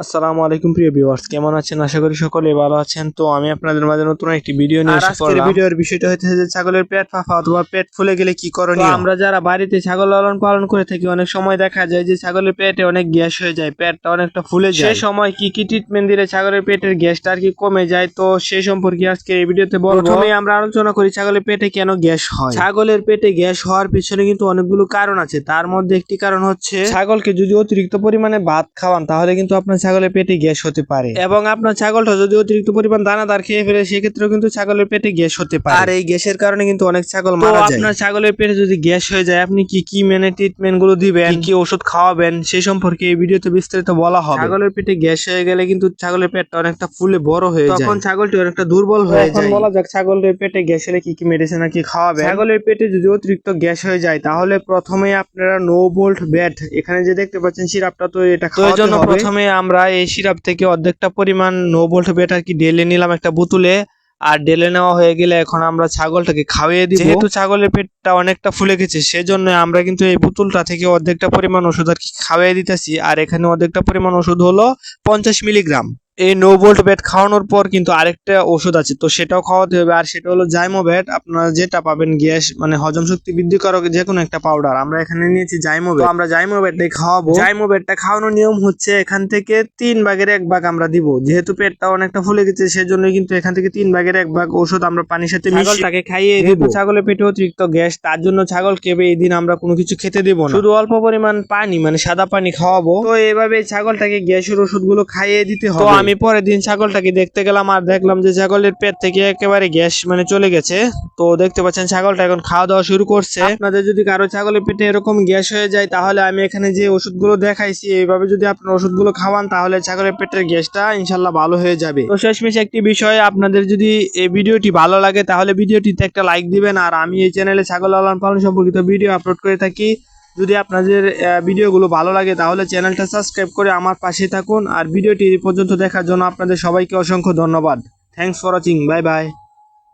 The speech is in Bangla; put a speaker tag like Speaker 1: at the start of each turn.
Speaker 1: আসসালামু আলাইকুম প্রিয় ভিউয়ার্স কেমন আছেন? আশা করি সকলে ভালো আছেন। তো আমি আপনাদের মাঝে নতুন একটি ভিডিও নিয়ে
Speaker 2: আর
Speaker 1: এসে
Speaker 2: আজকের
Speaker 1: ভিডিওর বিষয়টা হচ্ছে যে ছাগলের পেট ফাঁপা অথবা পেট ফুলে গেলে কি করণীয়? আমরা যারা বাড়িতে ছাগল লালন পালন করে থাকি অনেক সময় দেখা যায় যে ছাগলের পেটে অনেক গ্যাস হয়ে যায় পেটটা অনেকটা ফুলে যায়। সেই সময় কি কি ট্রিটমেন্ট দিলে ছাগলের পেটের গ্যাসটা আর কি কমে যায়? তো সেই সম্পর্কে আজকে এই ভিডিওতে বলব। প্রথমে আমরা আলোচনা করি ছাগলের পেটে কেন গ্যাস হয়। ছাগলের পেটে গ্যাস হওয়ার পিছনে কিন্তু অনেকগুলো কারণ আছে। তার মধ্যে একটি কারণ হচ্ছে ছাগলকে যদি অতিরিক্ত পরিমাণে ভাত খাওয়ান তাহলে কিন্তু আপনার ছাগলের পেটে গ্যাস হতে পারে। এবং আপনার ছাগলটা যদি অতিরিক্ত পরিমাণ দানাদার খেয়ে ফেলে সেক্ষেত্রেও কিন্তু ছাগলের পেটে গ্যাস হতে পারে। আর এই গ্যাসের কারণে কিন্তু অনেক ছাগল মারা যায়। আপনার ছাগলের পেটে যদি গ্যাস হয়ে যায় আপনি কি কি মেনে ট্রিটমেন্টগুলো দিবেন? কি ওষুধ খাওয়াবেন? সেই সম্পর্কে এই ভিডিওতে বিস্তারিত বলা হবে। ছাগলের পেটে গ্যাস হয়ে গেলে কিন্তু ছাগলের পেটটা অনেকটা ফুলে বড় হয়ে যায়। তখন ছাগলটি অনেকটা দুর্বল হয়ে যায়। বলা যাক ছাগলের পেটে গ্যাস হলে কি কি মেডিসিন আর কি খাওয়াবে ছাগলের পেটে যদি অতিরিক্ত গ্যাস হয়ে যায় তাহলে প্রথমে আপনারা নো বোল্ট ব্যাট এখানে যে দেখতে পাচ্ছেন সিরাপটা তো এটা খাওয়াতে জন্য প্রথমে আমরা এই সিরাপ থেকে অর্ধেকটা পরিমাণ নো বোল্ট বেটার আর কি ডেলে নিলাম একটা বোতলে। আর ডেলে নেওয়া হয়ে গেলে এখন আমরা ছাগলটাকে খাওয়িয়ে দিই যেহেতু ছাগলের পেটটা অনেকটা ফুলে গেছে সেজন্য আমরা কিন্তু এই বোতলটা থেকে অর্ধেকটা পরিমাণ ওষুধ আর কি খাওয়িয়ে দিতেছি। আর এখানে অর্ধেকটা পরিমাণ ওষুধ হলো পঞ্চাশ মিলিগ্রাম। এই নো ভোল্ট ব্যাট খাওয়ানোর পর কিন্তু আরেকটা ওষুধ আছে। তো সেটাও খাওয়াতে হবে। আর সেটা হলো জাইমো ব্যাট আপনারা যেটা পাবেন গ্যাস মানে হজম শক্তি বৃদ্ধি করো যে কোনো একটা পাউডার আমরা এখানে নিয়েছি জাইমো ব্যাট আমরা জাইমো ব্যাটটাই খাওয়াবো। জাইমো ব্যাটটা খাওয়ানোর নিয়ম হচ্ছে এখান থেকে তিন ভাগের এক ভাগ আমরা দিব। যেহেতু পেটটা অনেকটা ফুলে গেছে সেজন্য কিন্তু এখান থেকে তিন ভাগের এক ভাগ ওষুধ আমরা পানির সাথে ছাগলটাকে খাইয়ে দিব। ছাগলের পেটে অতিরিক্ত গ্যাস তার জন্য ছাগল কেবে এই দিন আমরা কোনো কিছু খেতে দেবো না। শুধু অল্প পরিমাণ পানি মানে সাদা পানি খাওয়াবো। তো এভাবে ছাগলটাকে গ্যাসের ওষুধগুলো খাইয়ে দিতে হবে। আমি পরের দিন ছাগলটাকে দেখতে গেলাম আর দেখলাম যে ছাগলের পেট থেকে একেবারে গ্যাস মানে চলে গেছে। তো দেখতে পাচ্ছেন ছাগলটা এখন খাওয়া দাওয়া শুরু করছে। আপনাদের যদি কারও ছাগলের পেটে এরকম গ্যাস হয়ে যায়, তাহলে আমি এখানে যে ওষুধগুলো দেখাইছি, এইভাবে যদি আপনার ওষুধগুলো খাওয়ান, তাহলে ছাগলের পেটের গ্যাসটা ইনশাল্লাহ ভালো হয়ে যাবে। তো শেষমেশ একটি বিষয়, আপনাদের যদি এই ভিডিওটি ভালো লাগে, তাহলে ভিডিওটিতে একটা লাইক দিবেন। আর আমি এই চ্যানেলে ছাগল লালন পালন সম্পর্কিত ভিডিও আপলোড করে থাকি। যদি আপনাদের ভিডিওগুলো ভালো লাগে, তাহলে চ্যানেলটা সাবস্ক্রাইব করে আমার পাশে থাকুন। আর ভিডিওটি পর্যন্ত দেখার জন্য আপনাদের সবাইকে অসংখ্য ধন্যবাদ। Thanks for watching bye bye